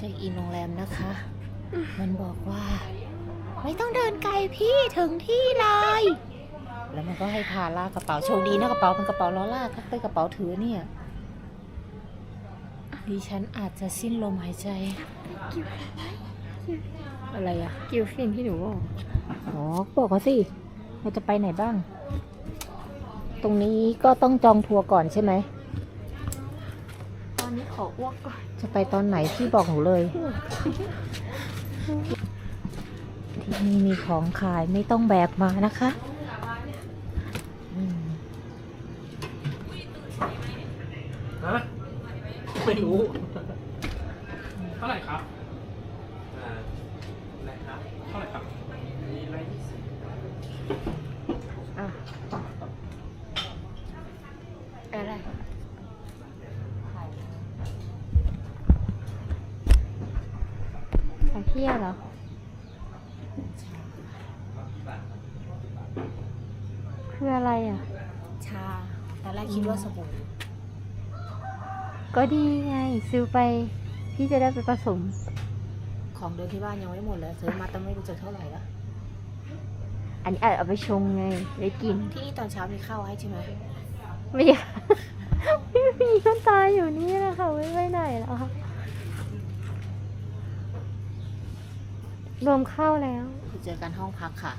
เช็คอินโรงแรมนะคะ มันบอกว่า ไม่ต้องเดินไกลพี่ถึงที่เลย แล้วมันก็ให้พาลากกระเป๋าโชคดีนะกระเป๋าเป็นกระเป๋าล้อลากเป็นกระเป๋าถือเนี่ยดิฉันอาจจะสิ้นลมหายใจ อะไรอะกิวฟินที่หนูบอกอ๋อบอกเขาสิเราจะไปไหนบ้าง ตรงนี้ก็ต้องจองทัวร์ก่อนใช่ไหมตอนนี้ ขออ้วกก่อน จะไปตอนไหนพี่บอกหนูเลย ที่นี่มีของขายไม่ต้องแบกมานะคะอืมฮะไม่รู้ เท่าไหร่ครับอ่าไหนครับ เท่าไหร่ครับมีร้อยยี่สิบอะอะไร ของพี่อะเหรอ คืออะไรอะ ชาตอนแรกคิดว่าสบู่ก็ดีไง ซื้อไปพี่จะได้ไปผสม ของเดิมที่บ้านยังไม่หมดเลยซื้อมาแต่ไม่รู้จะเท่าไหร่ละอันนี้อาจเอาไปชงไงได้กิน ที่นี่ตอนเช้ามีข้าวให้ใช่ไหมไม่อยากพี่มีคนตายอยู่นี่นะคะไม่ไปไหนแล้วค่ะ รวมข้าวแล้ว เจอกันห้องพักค่ะ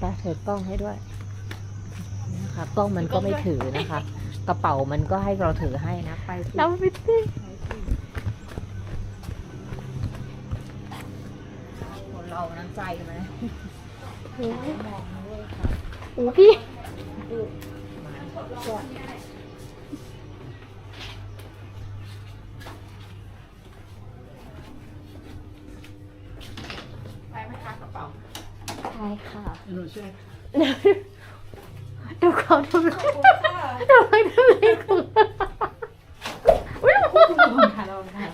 ตาถือกล้องให้ด้วยนะคะกล้องมันก็ไม่ถือนะคะ กระเป๋ามันก็ให้เราถือให้นะไปสิเราไปสิคนเราน้ำใจกันไหมโอ้โหมองด้วยค่ะโอ้พี่ ไปไหมคะกระเป๋า ใช่ค่ะ หนูช่วยดูเขาทำไมทำไมทำไมของอุ๊ย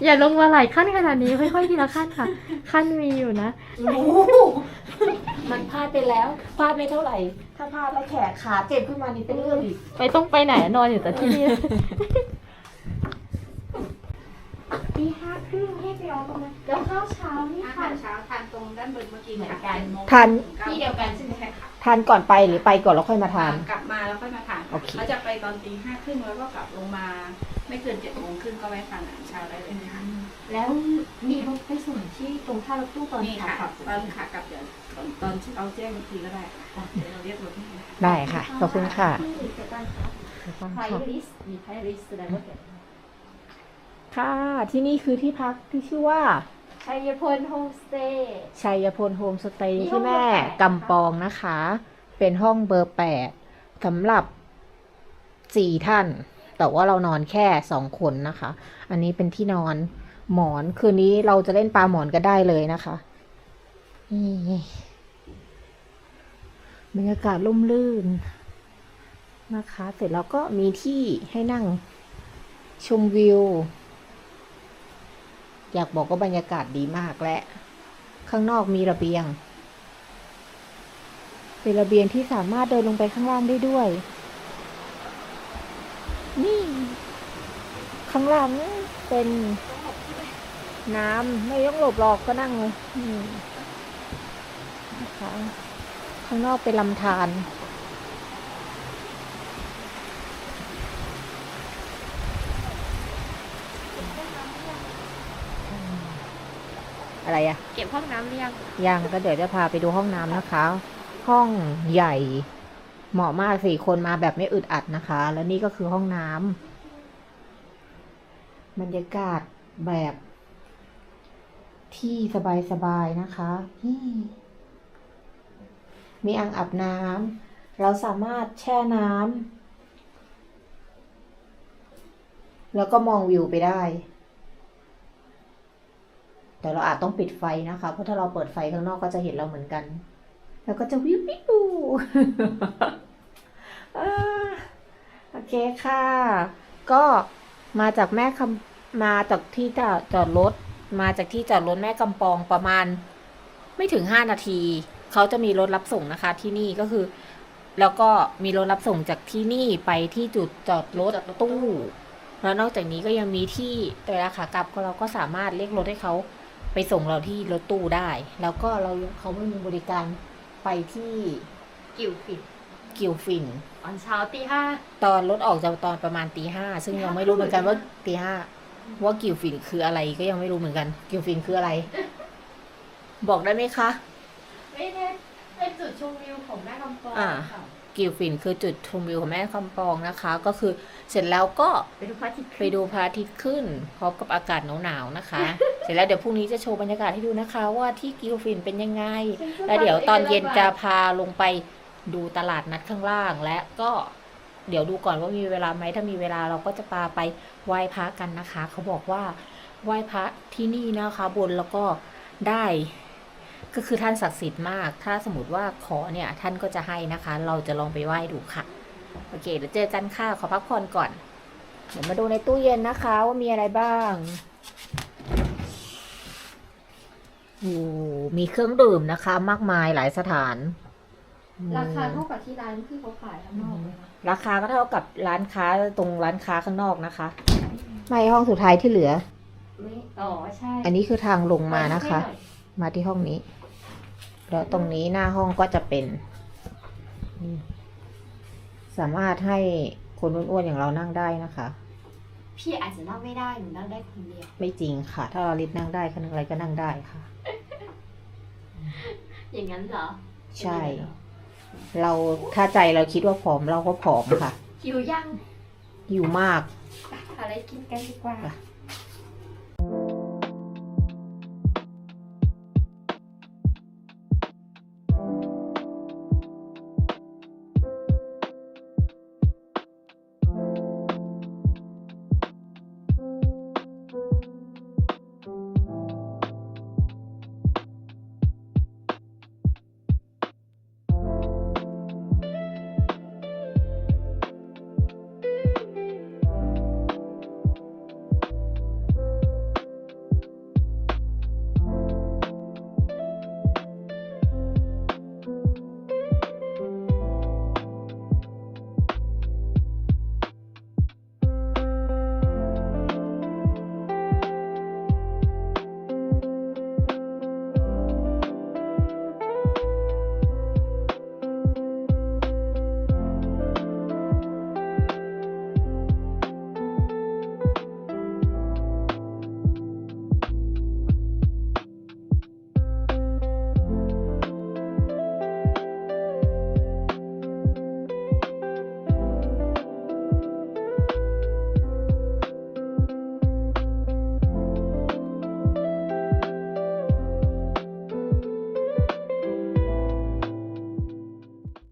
อย่าลงมาหลายขั้นขนาดนี้ค่อยๆทีละขั้นค่ะ ขั้นมีอยู่นะ มันพลาดไปแล้วพลาดไม่เท่าไหร่ ถ้าพลาดแล้วแขกขาเจ็บขึ้นมานี่เป็นเรื่องอีก ไปต้องไปไหนนอนอยู่แต่ที่นี่ ตีห้า ครึ่งให้ไปเอาตรงนั้นแล้วข้าวเช้านี่อาค่ะ หารเช้าทานตรงด้านบนเมื่อกี้เหมือนค่ะกันโมงทาน ที่เดียวกันใช่ไหมคะ ทานก่อนไปหรือไปก่อนแล้วค่อยมาทาน กลับมาแล้วค่อยมาทานโอเค เขาจะไปตอนตีห้าครึ่งแล้วก็กลับลงมาไม่เกินเจ็ดโมงครึ่งก็แวะทานอาหารเช้าได้เลยนะคะแล้วมีรถไปส่งที่ตรงท่ารถตู้ตอนนี่ขาค่ะกลับตอนขากลับเดี๋ยวตอนตอนเราแจ้งอีกทีก็ได้ค่ะเดี๋ยวเราเรียกรถให้นะคะได้ค่ะ ขอบคุณค่ะ ที่เกิดการครับไพรริสมีไพรริสแสดงว่าเกิด ค่ะ ที่นี่คือที่พักที่ชื่อว่า ชัยพลโฮมสเตย์ชัยพลโฮมสเตย์มีห้ที่องเบอร์แม่แปดนะคะกำปองนะคะ เป็นห้องเบอร์แปดสำหรับสี่ท่าน แต่ว่าเรานอนแค่สองคนนะคะ อันนี้เป็นที่นอนหมอนคืนนี้เราจะเล่นปลาหมอนก็ได้เลยนะคะนี่บรรยากาศร่มรื่นนะคะ เสร็จแล้วก็มีที่ให้นั่งชมวิว อยากบอกว่าบรรยากาศดีมากและ ข้างนอกมีระเบียง เป็นระเบียงที่สามารถเดินลงไปข้างล่างได้ด้วย นี่ ข้างล่างเป็นน้ำไม่ต้องหลบหรอกก็นั่งเลยนะคะข้างนอกเป็นลำธาร อะไรอะเก็บห้องน้ำเรียงยังก็เดี๋ยวจะพาไปดูห้องน้ำนะคะ ห้องใหญ่ เหมาะมากสี่คนมาแบบไม่อึดอัดนะคะ แล้วนี่ก็คือห้องน้ำบรรยากาศแบบ ที่สบายๆนะคะนี่มีอ่างอาบน้ำเราสามารถแช่น้ำแล้วก็มองวิวไปได้ แต่เราอาจต้องปิดไฟนะคะ เพราะถ้าเราเปิดไฟข้างนอกก็จะเห็นเราเหมือนกัน แล้วก็จะวิววิวโอเคค่ะ ก็มาจากแม่คำมาจากที่จอดจอดรถ มาจากที่จอดรถแม่กำปองประมาณ ไม่ถึงห้านาที เขาจะมีรถรับส่งนะคะ ที่นี่ก็คือ แล้วก็มีรถรับส่งจากที่นี่ไปที่จุดจอดรถตู้แล้วนอกจากนี้ก็ยังมีที่เวลาขากลับก็เราก็สามารถเรียกรถให้เขา ไปส่งเราที่รถตู้ได้ แล้วก็เราเขาไม่มีบริการไปที่กิ่วปิดกิวฟิน ตอนเช้าตีห้าตอนรถออกจะตอนประมาณตีห้าซึ่งยังไม่รู้เหมือนกันว่าตีห้าว่ากิวฟินคืออะไรก็ยังไม่รู้เหมือนกัน กิวฟินคืออะไร บอกได้ไหมคะ ไม่ได้เป็นจุดชมวิวของแม่กำปองอ่า ค่ะ กิวฟินคือจุดชมวิวของแม่คำปองนะคะ ก็คือเสร็จแล้วก็ไปดูพระอาทิตย์ไปดูพระอาทิตย์ขึ้น พร้อมกับอากาศหนาวๆนะคะ เสร็จแล้วเดี๋ยวพรุ่งนี้จะโชว์บรรยากาศให้ดูนะคะ ว่าที่กิวฟินเป็นยังไง แล้วเดี๋ยวตอนเย็นจะพาลงไปดูตลาดนัดข้างล่าง และก็เดี๋ยวดูก่อนว่ามีเวลาไหมถ้ามีเวลาเราก็จะพาไปไหว้พระกันนะคะ เขาบอกว่าไหว้พระที่นี่นะคะ บนแล้วก็ได้ ก็คือท่านศักดิ์สิทธิ์มาก ถ้าสมมติว่าขอเนี่ยท่านก็จะให้นะคะ เราจะลองไปไหว้ดูค่ะ โอเคเดี๋ยวเจอกันค่ะ ขอพักผ่อนก่อน เดี๋ยวมาดูในตู้เย็นนะคะ ว่ามีอะไรบ้างโอ้มีเครื่องดื่มนะคะ มากมายหลายสถาน ราคาเท่ากับที่ร้านที่เขาขายข้างนอกเลยนะราคาก็เท่ากับร้านค้าตรงร้านค้าข้างนอกนะคะ ไม่ห้องสุดท้ายที่เหลือไม่อ๋อ ใช่ อันนี้คือทางลงมานะคะ มาที่ห้องนี้ แล้วตรงนี้หน้าห้องก็จะเป็นอืมสามารถให้คนอ้วนๆอย่างเรานั่งได้นะคะ พี่อาจจะนั่งไม่ได้หนูนั่งได้คนเดียว ไม่จริงค่ะ ถ้าเราลิฟนั่งได้คนอะไรก็นั่งได้ค่ะ อย่างนั้นเหรอ ใช่ เราถ้าใจเราคิดว่าผอมเราก็ผอมค่ะ หิวยังหิวมากหาอะไรกินกันดีกว่าไป